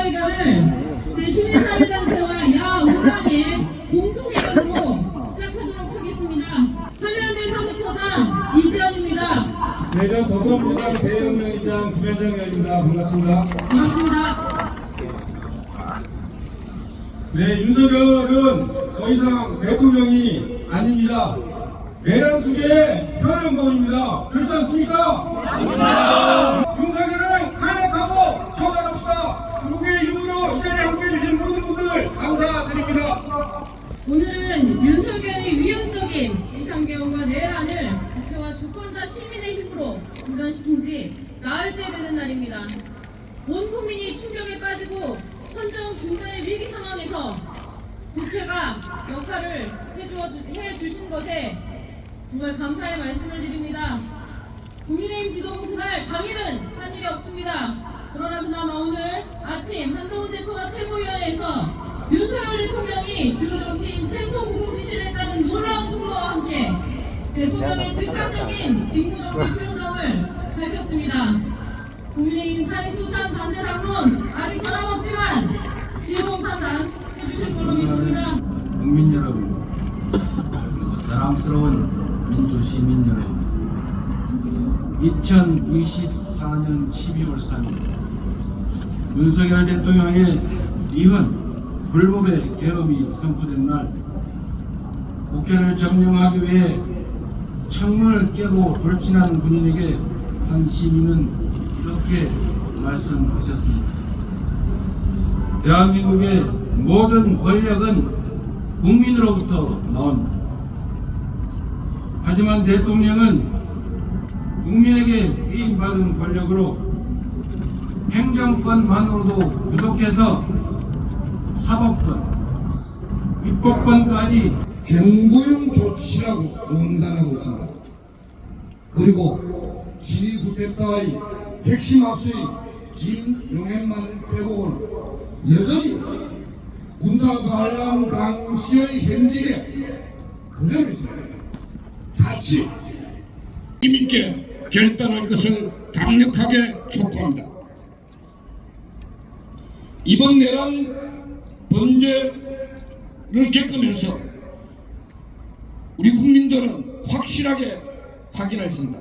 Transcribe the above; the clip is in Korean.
기자회견을 제12사회단체와 야오당의 공동회견으로 시작하도록 하겠습니다. 참여연대 사무처장 이재현입니다. 네, 전 더불어민주당 대연명의장 김현정 의원입니다. 반갑습니다. 반갑습니다. 네, 윤석열은 더 이상 대통령이 아닙니다. 내란숙의 현행범입니다. 그렇지 않습니까? 맞습니다. 윤석열은 탄핵하고 처단합시다. 누구의 힘으로 이 자리에 함께해 주신 모든 분들 감사드립니다. 오늘은 윤석열이 위헌적인 이상계엄과 내란을 국회와 주권자 시민의 힘으로 중단시킨 지 나흘째 되는 날입니다. 온 국민이 충격에 빠지고 헌정 중단의 위기 상황에서 국회가 역할을 해주어 주, 해주신 것에 정말 감사의 말씀을 드립니다. 국민의힘 지도부 그날 당일은 한 일이 없습니다. 그러나 그나마 오늘 아침 한동훈 대표가 최고위원회에서 윤석열 대통령 이 주요 정치인 체포 구금 지시를 했다는 놀라운 폭로와 함께 대통령의 즉각적인 직무정지 필요성을 밝혔습니다. 국민의힘 탄핵 소찬 반대 당론 아직 변함없지만 지혜로운 판단 해주실 걸로 믿습니다. 국민 여러분, 그리고 사랑스러운 민주 시민 여러분, 2024년 12월 3일 윤석열 대통령의 이혼 불법의 계엄이 선포된 날 국회를 점령하기 위해 창문을 깨고 돌진하는 군인에게 한 시민은 이렇게 말씀하셨습니다. 대한민국의 모든 권력은 국민으로부터 나온다. 하지만 대통령은 국민에게 위임받은 권력으로 행정권만으로도 부족해서 사법권, 입법권까지 경고용 조치라고 농단하고 있습니다. 그리고 진위 쿠데타의 핵심 학수인 김용현만을 빼고는 여전히 군사관람 당시의 현직에 그대로 있습니다. 자칫 힘있게 결단할 것을 강력하게 촉구합니다. 이번 내란 범죄를 겪으면서 우리 국민들은 확실하게 확인했습니다.